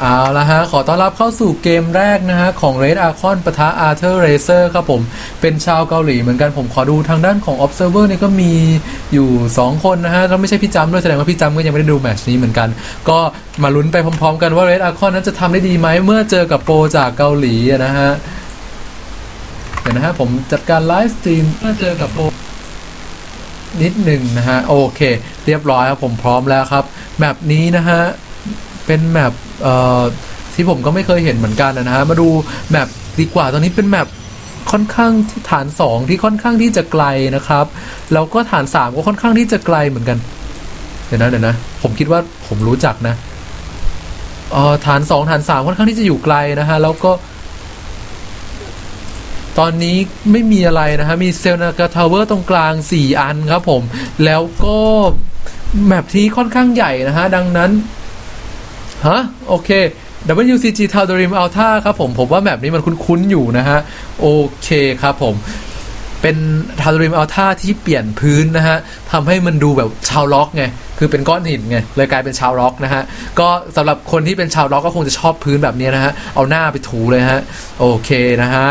เอาละฮะ ขอต้อนรับเข้าสู่เกมแรกนะฮะ ของ Red Archon ปะทะ Arthur Racer ครับผม เป็นชาวเกาหลีเหมือนกันผมขอดูทางด้านของ Observer เนี่ยก็มีอยู่ 2 คนนะฮะ แล้วไม่ใช่พี่จำด้วยแสดงว่าพี่จำก็ยังไม่ได้ดูแมชนี้เหมือนกัน ก็มาลุ้นไปพร้อมๆกันว่า Red Archon นั้นจะทำได้ดีไหมเมื่อเจอกับโปรจากเกาหลีนะฮะ เดี๋ยวนะฮะ ผมจัดการไลฟ์สตรีมเมื่อเจอกับโปรนิดหนึ่งนะฮะ โอเค เรียบร้อยครับผมพร้อมแล้วครับแมปนี้นะฮะเป็นแมป เอ่อที่ผมก็ไม่เคยเห็นเหมือนกันนะฮะมาดูแมปดีกว่าตอนนี้เป็นแมปค่อนข้างที่ฐาน 2 ที่ค่อนข้างที่จะไกลนะครับ แล้วก็ฐาน 3 ก็ค่อนข้างที่จะไกลเหมือนกัน เดี๋ยวนะเดี๋ยวนะ ผมคิดว่าผมรู้จักนะเอ่อฐาน 2 ฐาน 3 ค่อนข้างที่จะอยู่ไกลนะฮะ แล้วก็ ตอนนี้ไม่มีอะไรนะฮะ มีเซลนากาทาวเวอร์ตรงกลาง 4 อันครับผม แล้วก็แมปที่ค่อนข้างใหญ่นะฮะ ดังนั้น ฮะโอเค WCG t a l d r i m Alta ครับผมผมว่าแมปนี้มันคุ้นๆอยู่นะฮะ โอเคครับผมเป็น t a l d r i m Alta ที่เปลี่ยนพื้นนะฮะทำให้มันดูแบบชาวล็อกไง คือเป็นก้อนหินไง เลยกลายเป็นชาวล็อกนะฮะ ก็สำหรับคนที่เป็นชาวล็อกก็คงจะชอบพื้นแบบนี้นะฮะ เอาหน้าไปถูเลยฮะ โอเคนะฮะ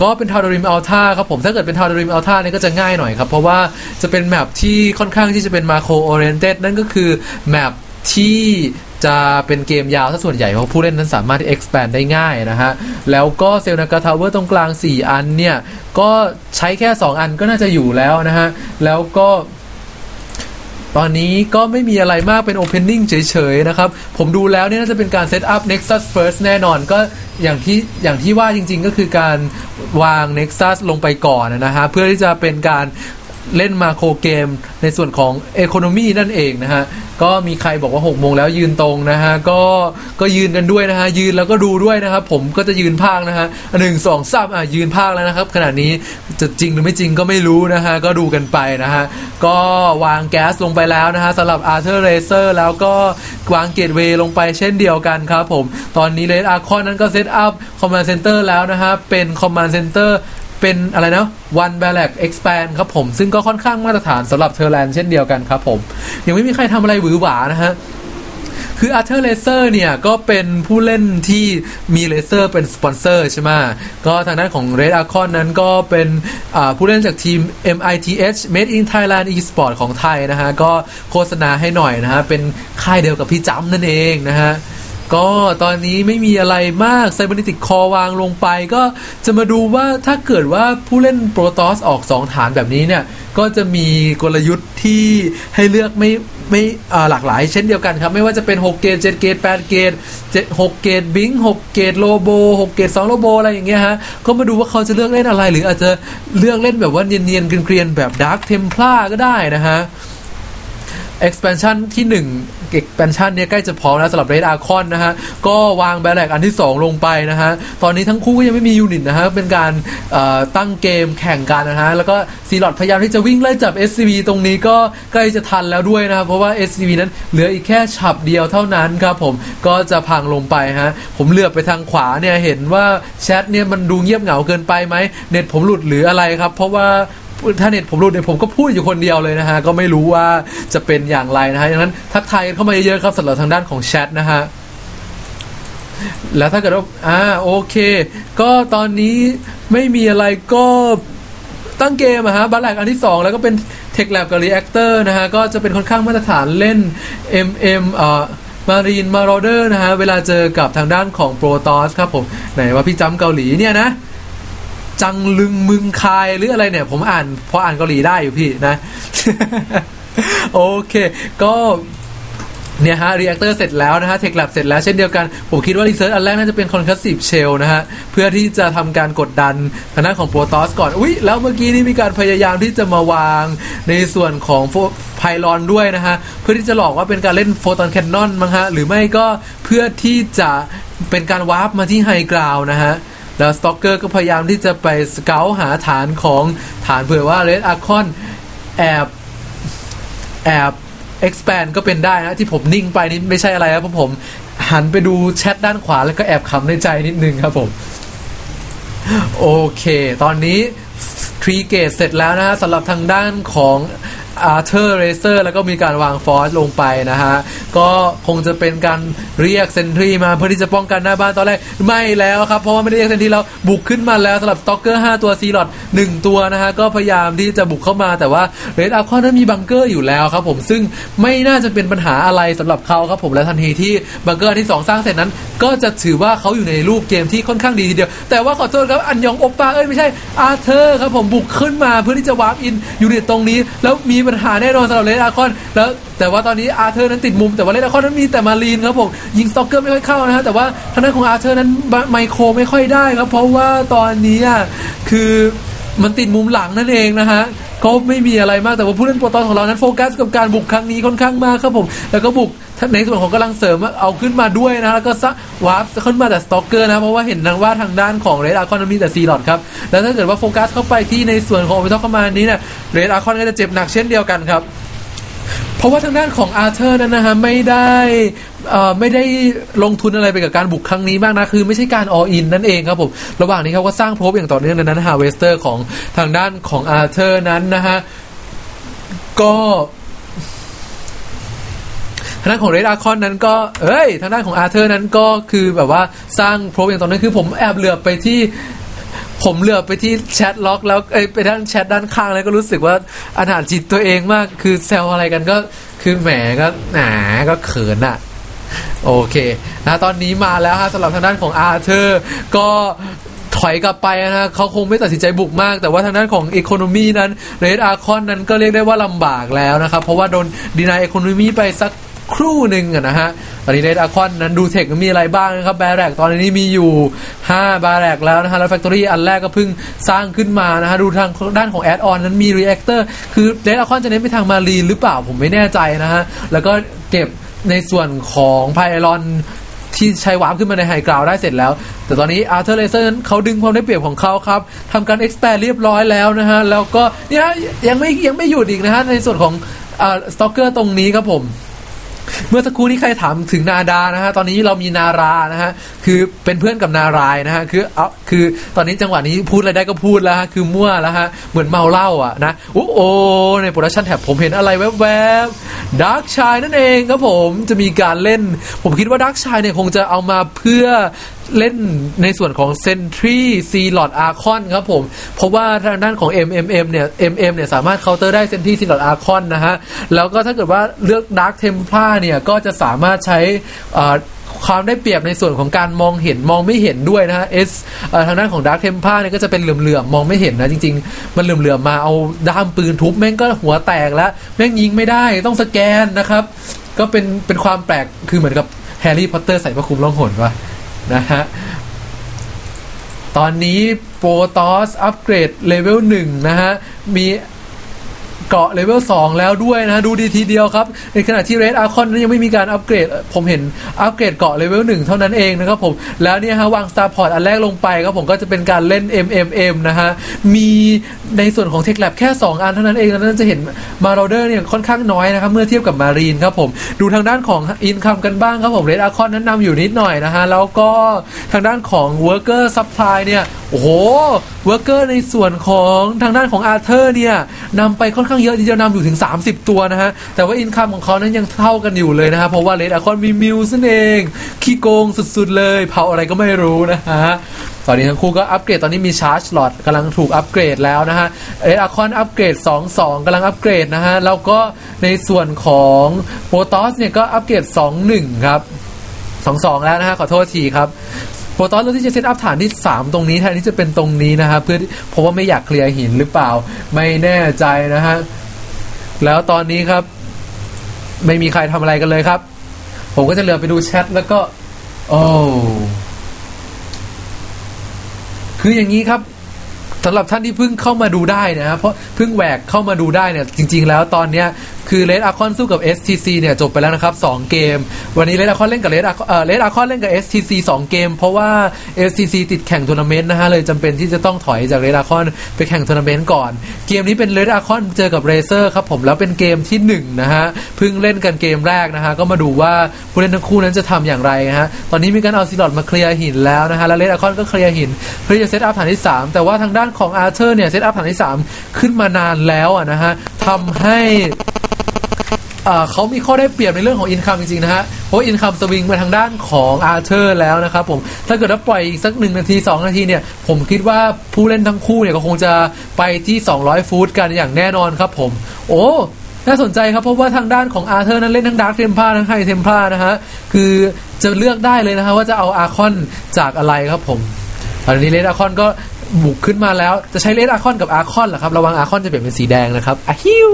ก็เป็น t a l d r i m Alta ครับผม ถ้าเกิดเป็น t a l d r i m Alta เนี่ยก็จะง่ายหน่อยครับ เพราะว่าจะเป็นแมปที่ค่อนข้างที่จะเป็น Macro Oriented นั่นก็คือแมป ที่จะเป็นเกมยาวถ้าส่วนใหญ่เพราะผู้เล่นนั้นสามารถที่ expand ได้ง่ายนะฮะ แล้วก็เซลนากาทาวเวอร์ตรงกลาง 4 อันเนี่ย ก็ใช้แค่ 2 อันก็น่าจะอยู่แล้วนะฮะ แล้วก็ตอนนี้ก็ไม่มีอะไรมากเป็น opening เฉยๆ นะครับ ผมดูแล้วเนี่ยน่าจะเป็นการ set up Nexus first แน่นอนก็อย่างที่อย่างที่ว่าจริงๆ ก็คือการวาง Nexus ลงไปก่อนนะฮะ เพื่อที่จะเป็นการเล่นมาโครเกมในส่วนของ Economy นั่นเองนะฮะ ก็มีใครบอกว่า6โมงแล้วยืนตรงนะฮะก็ก็ยืนกันด้วยนะฮะยืนแล้วก็ดูด้วยนะครับผมก็จะยืนภาคนะฮะหนึ่งสองสามอะยืนภาคแล้วนะครับขณะนี้จะจริงหรือไม่จริงก็ไม่รู้นะฮะก็ดูกันไปนะฮะก็วางแก๊สลงไปแล้วนะฮะสำหรับ Arthur Racer แล้วก็วางเกตเวย์ลงไปเช่นเดียวกันครับผมตอนนี้ Red Archon นั้นก็เซตอัพ Command Center แล้วนะฮะเป็น Command Center เเป็นอะไรนะ One b a l a c Expand ครับผม ซึ่งก็ค่อนข้างมาตรฐานสำหรับเทอร์แลนด์เช่นเดียวกันครับผม ยังไม่มีใครทำอะไรหวือหวานะฮะคือ Arthur Laser เซอร์เนี่ย ก็เป็นผู้เล่นที่มีเลเซอร์เป็นสปอนเซอร์ใช่ไหมก็ทางด้านของ Red Archon นั้นก็เป็นผู้เล่นจากทีม MITH Made in Thailand Esport ของไทยนะฮะ ก็โฆษณาให้หน่อยนะฮะ เป็นค่ายเดียวกับพี่จ้ำนั่นเองนะฮะ ก็ตอนนี้ไม่มีอะไรมากไซบ r นิติกคอวางลงไป ก็จะมาดูว่าถ้าเกิดว่าผู้เล่นโปรตอสออก 2 ฐานแบบนี้เนี่ย ก็จะมีกลยุทธ์ที่ให้เลือกไม่ไม่หลากหลายเช่นเดียวกันครับ ไม่ว่าจะเป็น 6 เกต7เกต8เกต7 6เกตบิง6เกตโลโบ 6 เกต2โลโบ อะไรอย่างเงี้ยฮะ ก็มาดูว่าเขาจะเลือกเล่นอะไร หรืออาจจะเลือกเล่นแบบว่าเนียนๆเกรียนๆแบบ Dark Templar ก็ได้นะฮะ expansion ที่ 1 expansion เนี่ยใกล้จะพร้อมแล้วสำหรับ Red Archon นะฮะ ก็วางแบลกอันที่ 2 ลงไปนะฮะ ตอนนี้ทั้งคู่ก็ยังไม่มียูนิตนะฮะ เป็นการตั้งเกมแข่งกันนะฮะ แล้วก็ซีลอดพยายามที่จะวิ่งไล่จับ SCV ตรงนี้ก็ใกล้จะทันแล้วด้วยนะครับเพราะว่า SCV นั้นเหลืออีกแค่ฉับเดียวเท่านั้นครับผมก็จะพังลงไปฮะ ผมเหลือบไปทางขวาเนี่ยเห็นว่าแชทเนี่ยมันดูเงียบเหงาเกินไปไหมเน็ตผมหลุดหรืออะไรครับ เพราะว่า ถ้าเน็ตผมรู้เนี่ยผมก็พูดอยู่คนเดียวเลยนะฮะ ก็ไม่รู้ว่าจะเป็นอย่างไรนะฮะดังนั้นทักทายกันเข้ามาเยอะๆครับสำหรับทางด้านของแชทนะฮะแล้วถ้าเกิดว่าอ่าโอเค ก็ตอนนี้ไม่มีอะไรก็ตั้งเกมอะฮะบัลแลกอันที่ 2 แล้วก็เป็น Tech Lab กับ Reactor นะฮะ ก็จะเป็นค่อนข้างมาตรฐานเล่น MM เอ่อ Marine Marauder นะฮะ เวลาเจอกับทางด้านของ Protoss ครับผม ไหนว่าพี่จำเกาหลีเนี่ยนะ จังลึงมึงคายหรืออะไรเนี่ย ผมอ่านพออ่านเกาหลีได้อยู่พี่นะ โอเค ก็เนี่ยฮะรีแอคเตอร์เสร็จแล้วนะฮะเทคแลบเสร็จแล้วเช่นเดียวกัน ผมคิดว่ารีเสิร์ชอันแรกน่าจะเป็นคอนคัสซีฟเชลนะฮะ เพื่อที่จะทำการกดดันทางด้านของโปรตอสก่อน อุ๊ย แล้วเมื่อกี้นี่มีการพยายามที่จะมาวางในส่วนของไพลอนด้วยนะฮะ เพื่อที่จะหลอกว่าเป็นการเล่นโฟตอนแคนนอนมั้งฮะ หรือไม่ก็เพื่อที่จะเป็นการวาร์ปมาที่ไฮกราวนะฮะ แล้วสต็อกเกอร์ก็พยายามที่จะไปสเกลหาฐานของฐานเผื่อว่าเรดอาร์คอนแอบแอบ expand ก็เป็นได้นะที่ผมนิ่งไปนี่ไม่ใช่อะไรครับผม หันไปดูแชทด้านขวาแล้วก็แอบขำในใจนิดนึงครับผม โอเค ตอนนี้ทรีเกตเสร็จแล้วนะฮะสำหรับทางด้านของ อาร์เธอร์เรเซอร์แล้วก็มีการวางฟอสลงไปนะฮะ ก็คงจะเป็นการเรียกเซนทรีมาเพื่อที่จะป้องกันหน้าบ้านตอนแรก ไม่แล้วครับ เพราะว่าไม่ได้เรียกเซนทรีแล้วบุกขึ้นมาแล้วสำหรับสต็อกเกอร์5ตัวซีลอด1ตัวนะฮะ ก็พยายามที่จะบุกเข้ามาแต่ว่าเรดอาร์คอนนั้นมีบังเกอร์อยู่แล้วครับผมซึ่งไม่น่าจะเป็นปัญหาอะไรสำหรับเขาครับผมและทันทีที่บังเกอร์ที่ 2 สร้างเสร็จนั้น ก็จะถือว่าเขาอยู่ในรูปเกมที่ค่อนข้างดีทีเดียว แต่ว่าขอโทษครับอันยองโอปปาเอ้ยไม่ใช่อาร์เธอร์ครับผมบุกขึ้นมาเพื่อที่จะวาร์ปอินยู่ในตรงนี้แล้วมีปัญหาแน่นอนสำหรับเลดอาคอนแล้วแต่ว่าตอนนี้อาร์เธอร์นั้นติดมุมแต่ว่าเลดอาคอนนั้นมีแต่มารีนครับผมยิงสต็อกเกอร์ไม่ค่อยเข้านะฮะแต่ว่าทางด้านของอาร์เธอร์นั้นไมโครไม่ค่อยได้ครับ เพราะว่าตอนนี้อะคือมันติดมุมหลังนั่นเองนะฮะก็ไม่มีอะไรมากแต่ว่าผู้เล่นโปรตอนของเรานั้นโฟกัสกับการบุกครั้งนี้ค่อนข้างมากครับผม แล้วก็บุก ในส่วนของกำลังเสริมเอาขึ้นมาด้วยนะแล้วก็ซะวาร์ปขึ้นมาแต่สต็อกเกอร์นะเพราะว่าเห็นทางว่าทางด้านของเรดอาร์คอนมีแต่ซีลอดครับแล้วถ้าเกิดว่าโฟกัสเข้าไปที่ในส่วนของโอเปอร์เข้ามานี้เนี่ยเรดอาร์คอนก็จะเจ็บหนักเช่นเดียวกันครับเพราะว่าทางด้านของอาร์เธอร์นั้นนะฮะไม่ได้อ่อไม่ได้ลงทุนอะไรไปกับการบุกครั้งนี้มากนะคือไม่ใช่การออินนั่นเองครับผมระหว่างนี้เขาก็สร้างโพบอย่างต่อเนื่องในนั้นฮาเวสเตอร์ของทางด้านของอาร์เธอร์นั้นนะฮะก็างด้านของเรดอาร์คอนนั้นก็เอ้ย ทางด้านของอาร์เธอร์นั้นก็คือแบบว่าสร้างโพบอย่างต่อเนื่องคือผมแอบเหลือบไปที่ผมเหลือบไปที่แชทล็อกแล้วเอ้ยไปด้านแชทด้านข้างแล้วก็รู้สึกว่าอาหารจิตตัวเองมาก คือแซวอะไรกันก็คือแหมก็หนาก็เขินอะโอเคนะตอนนี้มาแล้วฮะสำหรับทางด้านของอาร์เธอร์ก็ถอยกลับไปนะฮะเขาคงไม่ตัดสินใจบุกมาก แต่ว่าทางด้านของอีโคโนมีนั้นเรดอาร์คอนนั้นก็เรียกได้ว่าลำบากแล้วนะครับ เพราะว่าโดนดีนายอีโคโนมีไปสัก ครู่หนึ่งนะฮะ ตอนนี้เรดอาร์คอนนั้นดูเทคมีอะไรบ้างนะครับแบรแรกตอนนี้มีอยู่ 5 บาแรกแล้วนะฮะแล้วแฟคทอรี่อันแรกก็เพิ่งสร้างขึ้นมานะฮะ ดูทางด้านของแอดออนนั้นมีรีแอคเตอร์คือเรดอาร์คอนจะเน้นไปทางมารีนหรือเปล่าผมไม่แน่ใจนะฮะ แล้วก็เก็บในส่วนของไพลอนที่ใช้วาร์ปขึ้นมาในไฮกราวได้เสร็จแล้ว แต่ตอนนี้อาร์เธอร์เลเซอร์นั้นเขาดึงความได้เปรียบของเขาครับทำการเอ็กซ์แ d เรียบร้อยแล้วนะฮะ แล้วก็เนี่ยยังไม่ยังไม่หยุดอีกนะฮะในส่วนของสต็อกเกอร์ตรงนี้ครับผม เมื่อสักครู่นี้ใครถามถึงนาดานะฮะตอนนี้เรามีนารานะฮะคือเป็นเพื่อนกับนารายนะฮะคือเอาคือตอนนี้จังหวะนี้พูดอะไรได้ก็พูดแล้วฮะคือมั่วแล้วฮะเหมือนเมาเหล้าอะนะโอ้โอในโปรดักชันแท็บผมเห็นอะไรแวบๆดาร์กชายนั่นเองครับผมจะมีการเล่น ผมคิดว่าดาร์กชายเนี่ยคงจะเอามาเพื่อ เล่นในส่วนของเซนทรีซีลอดอาร์คอนครับผม เพราะว่าทางด้านของ MMM เนี่ย MM เนี่ยสามารถเคาน์เตอร์ได้เซนทรีซีลอดอาร์คอนนะฮะ แล้วก็ถ้าเกิดว่าเลือกดาร์กเทม p ลาเนี่ยก็จะสามารถใช้ความได้เปรียบในส่วนของการมองเห็นมองไม่เห็นด้วยนะฮะ S เอ่อทางด้านของ Dark Temple เนี่ยก็จะเป็นเหลื่อมๆมองไม่เห็นนะจริง ๆ มันเหลื่อมๆมาเอาด้ามปืนทุบแม่งก็หัวแตกแล้ว แม่งยิงไม่ได้ต้องสแกนนะครับ ก็เป็นเป็นความแปลกคือเหมือนกับแฮร์รี่พอตเตอร์ใส่พระคุมล่องหนวะ นะฮะ ตอนนี้โปรตอสอัปเกรดเลเวลหนึ่งนะฮะ มี เกาะเลเวล2แล้วด้วยนะดูดีทีเดียวครับ ในขณะที่เรดอาร์คอนนั้นยังไม่มีการอัปเกรด ผมเห็นอัปเกรดเกาะเลเวล1เท่านั้นเองนะครับผม แล้วเนี่ยฮะวางสตาร์พอร์ตอันแรกลงไปครับผมก็จะเป็นการเล่น MMM นะฮะ มีในส่วนของเทคแลบแค่ 2 อันเท่านั้นเองนั้นจะเห็นมาโรเดอร์เนี่ยค่อนข้างน้อยนะครับเมื่อเทียบกับมารีนครับผมดูทางด้านของอินคัมกันบ้างครับผมเรดอาร์คอนนั้นนำอยู่นิดหน่อยนะฮะแล้วก็ทางด้านของ Worker Supply เนี่ยโอ้โหเวอร์เกอร์ในส่วนของทางด้านของอาร์เธอร์เนี่ยนำไปค่อนข้างเยอะทีเดียวนำอยู่ถึง 30 ตัวนะฮะ แต่ว่าอินคัมของเขานั้นยังเท่ากันอยู่เลยนะฮะเพราะว่าเลดอาคอนมีมิวส์นั่นเอง ขี้โกงสุดๆเลย เผาอะไรก็ไม่รู้นะฮะตอนนี้ทั้งคู่ก็อัปเกรดตอนนี้มีชาร์จหลอตกำลังถูกอัปเกรดแล้วนะฮะเออาคอนอัปเกรด 2-2กำลังอัปเกรดนะฮะ แล้วก็ในส่วนของโปรตอสเนี่ยก็อัปเกรด 2-1 ครับ 2-2 แล้วนะฮะ ขอโทษทีครับ โปรตอนเลือกที่จะเซตอัพฐานที่ 3 ตรงนี้แทนที่จะเป็นตรงนี้นะฮะเพื่อเพราะว่าไม่อยากเคลียร์หินหรือเปล่าไม่แน่ใจนะฮะแล้วตอนนี้ครับ ไม่มีใครทำอะไรกันเลยครับ ผมก็จะเหลือไปดูแชทแล้วก็ โอ้คืออย่างนี้ครับสำหรับท่านที่เพิ่งเข้ามาดูได้นะครับเพราะเพิ่งแหวกเข้ามาดูได้เนี่ย จริง ๆ แล้วตอนเนี้ย คือเลดอาคอนสู้กับ STC เนี่ยจบไปแล้วนะครับ 2 เกม วันนี้เลดอาคอนเล่นกับเลดอาเอ่อเลดอาคอนเล่นกับ STC 2 เกม เพราะว่า STC ติดแข่งทัวร์นาเมนต์นะฮะเลยจำเป็นที่จะต้องถอยจากเลดอาคอนไปแข่งทัวร์นาเมนต์ก่อน เกมนี้เป็นเลดอาคอนเจอกับเรเซอร์ครับผมแล้วเป็นเกมที่1นะฮะเพิ่งเล่นกันเกมแรกนะฮะก็มาดูว่าผู้เล่นทั้งคู่นั้นจะทำอย่างไรฮะตอนนี้มีการเอาซิลอดมาเคลียร์หินแล้วนะฮะแล้วเลดอาคอนก็เคลียร์หินเพื่อจะเซตอัพฐานที่ 3 แต่ว่าทางด้านของอาร์เธอร์เนี่ยเซตอัพฐานที่ 3 ขึ้นมานานแล้วอะนะฮะ ทำให้เขามีข้อได้เปรียบในเรื่องของอินคัมจริง ๆ นะฮะ เพราะอินคัมสวิงมาทางด้านของอาร์เธอร์แล้วนะครับผม ถ้าเกิดว่าปล่อยอีกสักหนึ่งนาที 2 นาทีเนี่ย ผมคิดว่าผู้เล่นทั้งคู่เนี่ย ก็คงจะไปที่ 200 ฟูตกันอย่างแน่นอนครับผม โอ้น่าสนใจครับ เพราะว่าทางด้านของอาร์เธอร์นั้นเล่นทั้งดาร์คเทมพาทั้งไฮเทมพานะฮะ คือจะเลือกได้เลยนะฮะว่าจะเอาอาคอนจากอะไรครับผมตอนนี้เลดอาคอนก็ บุกขึ้นมาแล้วจะใช้เลดอาคอนกับอาคอนเหรอครับระวังอาคอนจะเปลี่ยนเป็นสีแดงนะครับอะฮิว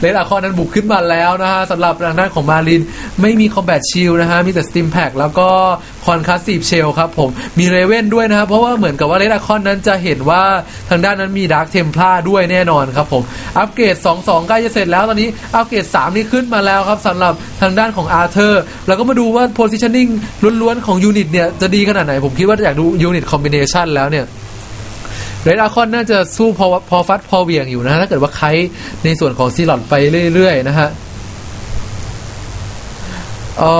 เลดอาคอนนั้นบุกขึ้นมาแล้วนะฮะสำหรับทางด้านของมารินไม่มีคอมแบทชิลนะฮะมีแต่สติมแพ k แล้วก็คอนคัสซีฟเชลครับผมมีเรเว่นด้วยนะครับเพราะว่าเหมือนกับว่าเลดอาคอนนั้นจะเห็นว่าทางด้านนั้นมีดาร์คเทมพลาด้วยแน่นอนครับผมอัปเกรด 2-2ใกล้จะเสร็จแล้วตอนนี้อัปเกรด 3 นี่ขึ้นมาแล้วครับสำหรับทางด้านของอาร์เธอร์แล้วก็มาดูว่า positioning ล้วนๆของยูนิตเนี่ยจะดีขนาดไหนผมคิดว่าอยากดูยูนิตคอมบิเนชันแล้วเนี่ย เรดอาคอนน่าจะสู้พอพอฟัดพอเวียงอยู่นะ ถ้าเกิดว่าใครในส่วนของซีลอดไปเรื่อยๆนะฮะอ๋อ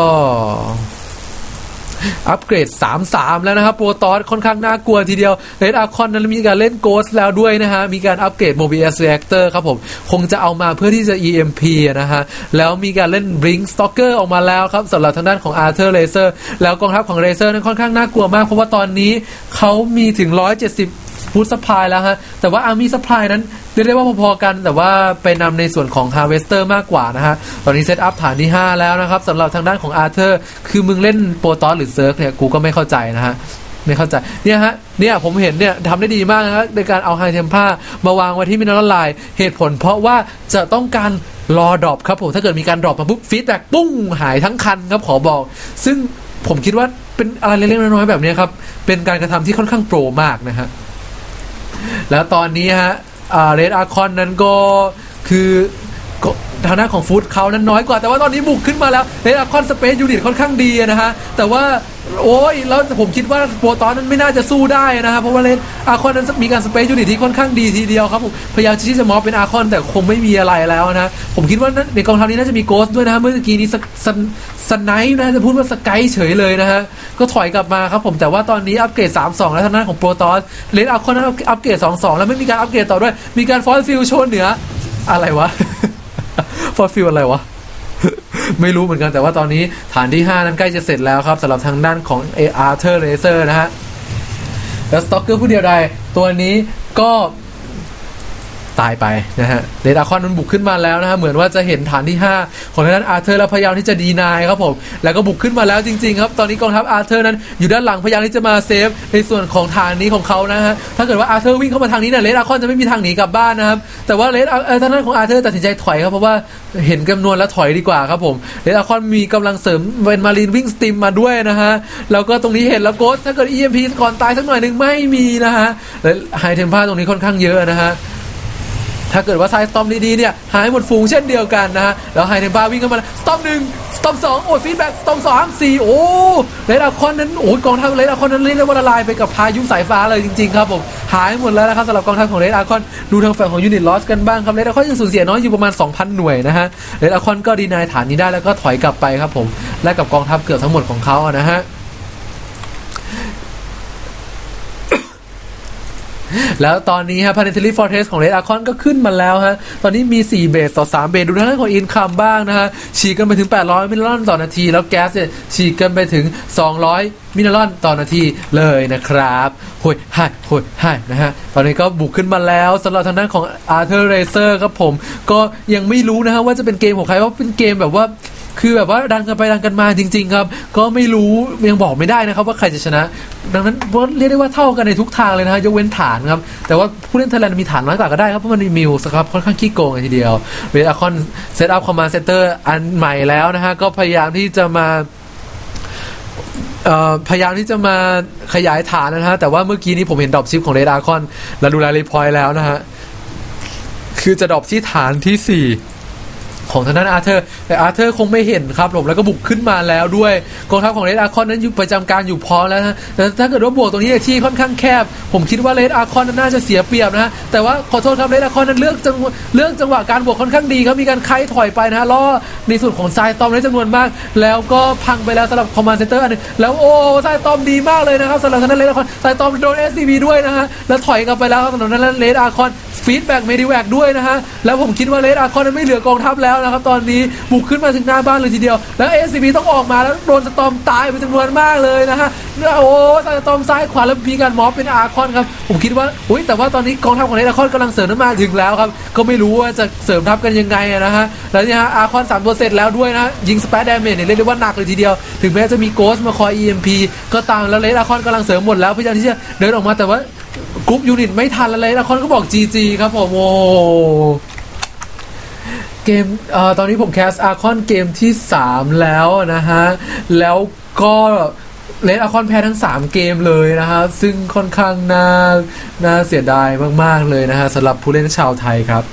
อัปเกรด 3-3 แล้วนะครับ โปรตอสค่อนข้างน่ากลัวทีเดียวเรดอาคอนนั้นมีการเล่นโกสแล้วด้วยนะฮะ มีการอัปเกรดโมบิล s เ e เตอร์ครับผม คงจะเอามาเพื่อที่จะ EMP นะฮะ แล้วมีการเล่น Blink Stalker ออกมาแล้วครับสำหรับทางด้านของ Arthur Laser แล้วกองทัพของ Laser นั้นค่อนข้างน่ากลัวมาก เพราะว่าตอนนี้เขามีถึง 170 ฟูดสปายแล้วฮะ แต่ว่าอาร์มี่สปายนั้นเรียกได้ว่าพอๆกัน แต่ว่าไปนำในส่วนของ Harvester มากกว่านะฮะ ตอนนี้เซตอัพฐานที่ 5 แล้วนะครับสำหรับทางด้านของ Arthur คือมึงเล่นโปรตอสหรือเซิร์ฟเนี่ย กูก็ไม่เข้าใจนะฮะไม่เข้าใจเนี่ยฮะเนี่ยผมเห็นเนี่ยทำได้ดีมากนะครับในการเอาไฮเทม p ามาวางไว้ที่มิน e ลไลน์เหตุผลเพราะว่าจะต้องการรอดรอปครับผมถ้าเกิดมีการดรอปมาปุ๊บฟีดแบ็กปุ้งหายทั้งคันครับขอบอก ซึ่งผมคิดว่าเป็นอะไรเล็กๆน้อยๆแบบนี้ครับ เป็นการกระทำที่ค่อนข้างโปรมากนะฮะ แล้วตอนนี้ฮะเรดอาคอนนั้นก็คือ ก็ทางด้านของฟู้ดเขานั้นน้อยกว่า แต่ว่าตอนนี้บุกขึ้นมาแล้วเรดอาร์คอนสเปซยูนิตค่อนข้างดีนะฮะ แต่ว่าโอ้ยแล้วผมคิดว่าโปรตอนนั้นไม่น่าจะสู้ได้นะฮะเพราะว่าเลนอาร์คอนนั้นมีการสเปซยูนิตที่ค่อนข้างดีทีเดียวครับผมพยายามที่จะมอบเป็นอาร์คอนแต่คงไม่มีอะไรแล้วนะผมคิดว่าในกองทัพนี้น่าจะมีโกสด้วยนะะเมื่อกี้นี้สสสไนป์นะจะพูดว่าสกายเฉยเลยนะฮะก็ถอยกลับมาครับผมแต่ว่าตอนนี้อัปเกรด 3-2 แล้วทางด้านของโปรตอนเลนอาร์คอนนั้นอัปเกรด 2-2 แล้วไม่มีการอัปเกรดต่อด้วย มีการฟอสฟิลโชว์เหนืออะไรวะ ฟอร์ฟิลอะไรวะ ไม่รู้เหมือนกันแต่ว่าตอนนี้ฐานที่ 5 นั้นใกล้จะเสร็จแล้วครับสำหรับทางด้านของ a r t h u r Laser นะฮะแล้วสต็อกเกอร์ผู้เดียวใดตัวนี้ก็ ตายไปนะฮะเดดาคอนมันบุกขึ้นมาแล้วนะฮะเหมือนว่าจะเห็นฐานที่ 5 ของทางด้านอาร์เธอร์แล้วพยายามที่จะดีนายครับผมแล้วก็บุกขึ้นมาแล้วจริงๆครับตอนนี้กองทัพอาร์เธอร์นั้นอยู่ด้านหลังพยายามที่จะมาเซฟในส่วนของฐานนี้ของเขานะฮะถ้าเกิดว่าอาร์เธอร์วิ่งเข้ามาทางนี้เนี่ยเลดอาคอนจะไม่มีทางหนีกลับบ้านนะครับแต่ว่าเลดเออทางด้านของอาร์เธอร์ตัดสินใจถอยครับเพราะว่าเห็นจำนวนแล้วถอยดีกว่าครับผมเลดอาคอนมีกำลังเสริมเป็นมารีนวิ่งสติมมาด้วยนะฮะแล้วก็ตรงนี้เห็นแล้วโกสถ้าเกิด EMP ก่อนตายสักหน่อยหนึ่งไม่มีนะฮะและไฮเทมพาตรงนี้ค่อนข้างเยอะนะฮะ ถ้าเกิดว่าไซสตอมดีๆเนี่ยหายหมดฝูงเช่นเดียวกันนะฮะแล้วไฮเทมพาวิ่งเข้ามาสตอมหนึ่งสตอมสองโอ้ฟีดแบ็กสตอมสามสี่โอ้เลดาคอนนั้นโอ้กองทัพเลดาคอนนั้นเรียกได้ว่าละลายไปกับพายุสายฟ้าเลยจริงๆครับผมหายหมดแล้วนะครับสำหรับกองทัพของเลดาคอนดูทางฝั่งของยูนิตลอสกันบ้างครับเลดาคอนยังสูญเสียน้อยอยู่ประมาณ 2,000 หน่วยนะฮะเลดาคอนก็ดีนายฐานนี้ได้แล้วก็ถอยกลับไปครับผมและกับกองทัพเกือบทั้งหมดของเขาอะนะฮะ แล้วตอนนี้ฮะ Planetary Fortress ของ Red Archon ก็ขึ้นมาแล้วฮะ ตอนนี้มี 4 เบสต่อ 3 เบส ดูทางด้านของ Income บ้างนะฮะ ฉีกกันไปถึง 800 มิลลิลอนต่อนาที แล้วแก๊สเนี่ยฉีกกันไปถึง 200 มิลลิลอนต่อนาทีเลยนะครับโหยหายโหยหายนะฮะ ตอนนี้ก็บุกขึ้นมาแล้วสำหรับทางด้านของ Arthur Racer ครับผม ก็ยังไม่รู้นะฮะว่าจะเป็นเกมของใคร เพราะเป็นเกมแบบว่า คือแบบว่าดันกันไปดันกันมาจริง ๆ ครับ ก็ไม่รู้ยังบอกไม่ได้นะครับ ว่าใครจะชนะ ดังนั้นเรียกได้ว่าเท่ากันในทุกทางเลยนะฮะยกเว้นฐานครับ แต่ว่าผู้เล่นไทยแลนด์มีฐานน้อยกว่าก็ได้ครับเพราะมันมีมิวส์ครับค่อนข้างขี้โกงเลยทีเดียวเรดอาคอนเซตอัพคอมมานด์เซนเตอร์อันใหม่แล้วนะฮะก็พยายามที่จะมาพยายามที่จะมาขยายฐานนะฮะ แต่ว่าเมื่อกี้นี้ผมเห็นดรอปชิปของเรดาคอนและดูแลรีพอยต์แล้วนะฮะ คือจะดรอปที่ฐานที่สี่ ของทางด้านอาร์เธอร์ แต่อาร์เธอร์คงไม่เห็นครับผมแล้วก็บุกขึ้นมาแล้วด้วยกองทัพของเลดอาร์คอนนั้นอยู่ประจำการอยู่พร้อมแล้วนะแต่ถ้าเกิดว่าบวกตรงนี้ที่ค่อนข้างแคบ ผมคิดว่าเลดอาร์คอนน่าจะเสียเปรียบนะฮะแต่ว่าขอโทษครับเลดอาร์คอนนั้นเลือกจังเลือกจังหวะการบวกค่อนข้างดีครับมีการไคถอยไปนะฮะล่อในส่วนของทรายตอมได้จำนวนมาก แล้วก็พังไปแล้วสำหรับคอมมานด์เซนเตอร์อันนึงแล้วโอ้ทรายตอมดีมากเลยนะครับสำหรับทางด้านเลดอาร์คอนทรายตอมโดน SCB ด้วยนะฮะแล้วถอยกลับไปแล้วสำหรับทางด้านเลดอาร์คอนฟีดแบ็กเมดิแวกด้วยนะฮะแล้วผมคิดว่าเลดอาร์คอนนั้นไม่เหลือกองทัพแล้วนะครับตอนนี้บุกขึ้นมาถึงหน้าบ้านเลยทีเดียว แล้ว SCB ต้องออกมาแล้วโดนสตอมตายเป็นจำนวนมากเลยนะฮะโอ้สตอมซ้ายขวาแล้วมีการมอบเป็นอาร์คอนครับผมคิดว่าอุ้ยแต่ว่าตอนนี้กองทัพของเอาร์คอนกำลังเสริมน้ำมาถึงแล้วครับก็ไม่รู้ว่าจะเสริมทัพกันยังไงนะฮะแล้วเนี่ยฮะอาร์คอนสามตัวเสร็จแล้วด้วยนะยิงสเปซดาเมจเนี่ยเรียกได้ว่าหนักเลยทีเดียว ถึงแม้จะมีโกสมาคอย EMP ก็ตามแล้วเลดอาร์คอนกำลังเสริมหมดแล้วพยายามที่จะเดินออกมาแต่ว่ากรุ๊ปยูนิตไม่ทันแล้วเลดอาร์คอนก็บอก GG ครับผมโอ้ เกมเอ่อตอนนี้ผมแคสอาร์คอนเกมที่ 3 แล้วนะฮะ แล้วก็เลนอาร์คอนแพ้ทั้ง 3 เกมเลยนะฮะ ซึ่งค่อนข้างน่าน่าเสียดายมาก ๆ เลยนะฮะสำหรับผู้เล่นชาวไทยครับ